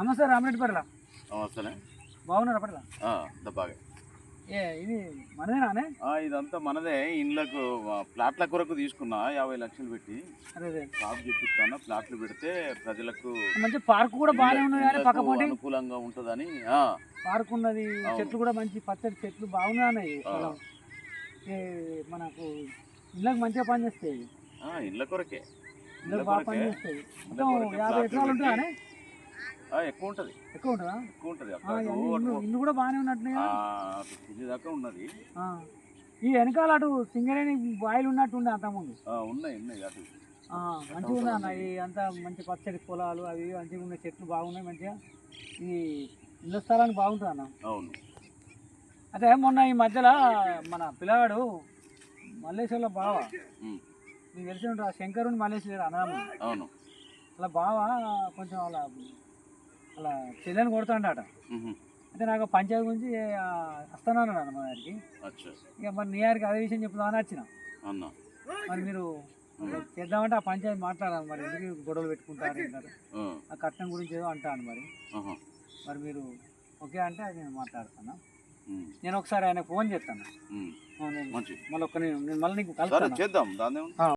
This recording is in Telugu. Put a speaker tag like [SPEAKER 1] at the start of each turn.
[SPEAKER 1] నమస్తే రామరెడ్డి పట్ల.
[SPEAKER 2] వస్తానే
[SPEAKER 1] బాగున్నారా పట్ల?
[SPEAKER 2] బాగా
[SPEAKER 1] ఏ ఇది మనదేనానే
[SPEAKER 2] ఇదంతా మనదే. ఇండ్లకు ప్లాట్ల కొరకు తీసుకున్నా యాభై లక్షలు పెట్టి. షాప్ చెప్పిస్తాను ప్లాట్లు పెడితే ప్రజలకు
[SPEAKER 1] మంచి పార్క్ కూడా బాగానే ఉన్నది పక్క
[SPEAKER 2] అనుకూలంగా ఉంటుందని ఆ,
[SPEAKER 1] పార్క్ ఉన్నది. చెట్లు కూడా మంచి పచ్చడి చెట్లు బాగున్నాయి మనకు ఇళ్ళకి మంచిగా పని చేస్తాయి.
[SPEAKER 2] ఆ, ఇళ్ళ కొరకే.
[SPEAKER 1] ఇళ్ళకి
[SPEAKER 2] ఇళ్ళ
[SPEAKER 1] బాగా పని
[SPEAKER 2] కొరకే
[SPEAKER 1] చేస్తాయి.
[SPEAKER 2] ఇళ్ళ
[SPEAKER 1] మొత్తం
[SPEAKER 2] కొరకే
[SPEAKER 1] యాభై ఎకరాలు ఉంటాయనే
[SPEAKER 2] ఎక్కువ ఉంటది
[SPEAKER 1] ఎక్కువ ఉంటుందా
[SPEAKER 2] ఎక్కువ ఉంటది అక్కడ
[SPEAKER 1] ఇల్లు కూడా బాగానే ఉన్నట్టున్నాయి కింది?
[SPEAKER 2] దాకా ఉన్నది.
[SPEAKER 1] ఈ వెనకాల అటు సింగరేణి బాయిలు ఉన్నట్టు ఉండే అంతకుముందు
[SPEAKER 2] ఉన్నాయి ఉన్నాయి అటు.
[SPEAKER 1] మంచిగా ఉంది అన్న? ఈ అంతా మంచి పచ్చడి పొలాలు అవి మంచిగా ఉన్నాయి చెట్లు బాగున్నాయి మంచిగా. ఈ ఇళ్ళ స్థలానికి బాగుంటుంది అన్న?
[SPEAKER 2] అవును.
[SPEAKER 1] అదే మొన్న ఈ మధ్యలో మన పిల్లవాడు మల్లేశ్వర్లో బావ.
[SPEAKER 2] ఉమ్,
[SPEAKER 1] నీకు తెలిసి ఉంటుంది ఆ శంకరుని మల్లేశ్వరు అన్నదమ్ముడు
[SPEAKER 2] అవును.
[SPEAKER 1] అలా బావ కొంచెం అలా అలా చెల్లెని కొడుతాడట. అయితే నాకు పంచాయతీ గురించి వస్తాను అన్నాడు మా గారికి ఇక మరి నీ గారికి అదే విషయం చెప్తామని వచ్చిన.
[SPEAKER 2] అన్న.
[SPEAKER 1] మరి మీరు చేద్దామంటే ఆ పంచాయతీ మాట్లాడాలి మరి. ఎందుకు గొడవలు పెట్టుకుంటారు అంటారు?
[SPEAKER 2] ఆ,
[SPEAKER 1] కట్నం గురించి ఏదో అంటాను మరి. మరి మీరు ఓకే అంటే అది నేను మాట్లాడతాను. నేను ఒకసారి ఆయన ఫోన్ చేస్తాను. మళ్ళీ ఒక్క నేను మళ్ళీ నీకు కలుస్తాను.